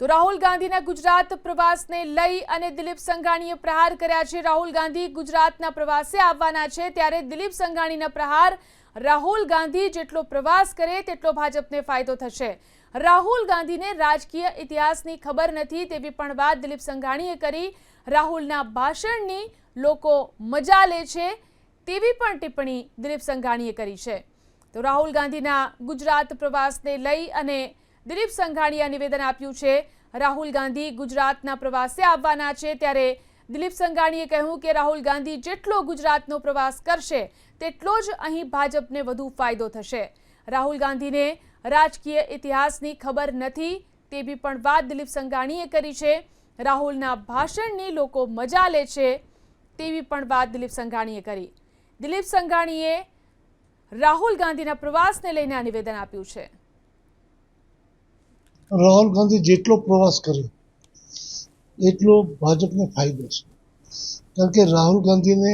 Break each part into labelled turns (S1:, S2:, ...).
S1: તો રાહુલ ગાંધીના ગુજરાત પ્રવાસને લઈ અને દિલીપ સંઘાણીએ પ્રહાર કર્યા છે. રાહુલ ગાંધી ગુજરાતના પ્રવાસે આવવાના છે. ત્યારે દિલીપ સંઘાણીના પ્રહાર રાહુલ ગાંધી જેટલો પ્રવાસ કરે તેટલો ભાજપને ફાયદો થશે. રાહુલ ગાંધીને રાજકીય ઇતિહાસની ખબર નથી તેવી પણ વાત દિલીપ સંઘાણીએ કરી. રાહુલના ભાષણની લોકો મજા લે છે તેવી પણ ટિપ્પણી દિલીપ સંઘાણીએ કરી છે. તો રાહુલ ગાંધીના ગુજરાત પ્રવાસને લઈ અને દિલીપ સંઘાણીએ નિવેદન આપ્યું છે. રાહુલ ગાંધી ગુજરાતના પ્રવાસે આવવાના છે. ત્યારે દિલીપ સંઘાણીએ કહ્યું કે રાહુલ ગાંધી જેટલો ગુજરાતનો પ્રવાસ કરશે, તેટલો જ અહીં ભાજપને વધુ ફાયદો થશે. રાહુલ ગાંધીને રાજકીય ઇતિહાસની ખબર નથી તેવી પણ વાત દિલીપ સંઘાણીએ કરી છે. રાહુલના ભાષણની લોકો મજા લે છે તેવી પણ વાત દિલીપ સંઘાણીએ કરી. દિલીપ સંઘાણીએ રાહુલ ગાંધીના પ્રવાસને લઈને આ નિવેદન આપ્યું છે.
S2: રાહુલ ગાંધી જેટલો પ્રવાસ કર્યો, એટલો ભાજપને ફાયદો છે. કારણ કે રાહુલ ગાંધીને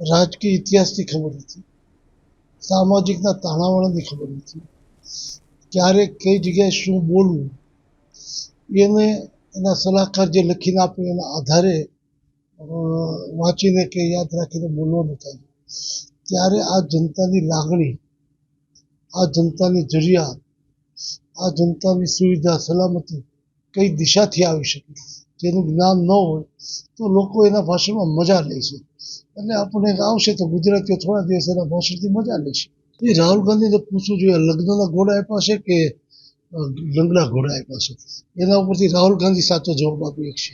S2: રાજકીય ઇતિહાસની ખબર નથી, સામાજિકના તાણાવાણાની ખબર નથી, ક્યારે કઈ જગ્યાએ શું બોલવું, એને એના સલાહકાર જે લખીને આપે એના આધારે વાંચીને કે યાદ રાખીને બોલવાનું થાય. ત્યારે આ જનતાની લાગણી, આ જનતાની જરૂરિયાત આ જનતાની સુવિધા, સલામતી કઈ દિશાથી આવી શકે? જેનું જ્ઞાન ન હોય તો લોકો એના ભાષણમાં મજા લે છે. અને આપણે આવશે તો ગુજરાતીઓ થોડા દિવસ એના ભાષણથી મજા લે છે. એ રાહુલ ગાંધીને પૂછવું જોઈએ, લગ્નના ઘોડા આપ્યા છે કે લંગડા ઘોડા આપ્યા છે? એના ઉપરથી રાહુલ ગાંધી સાચો જવાબ આપી શકશે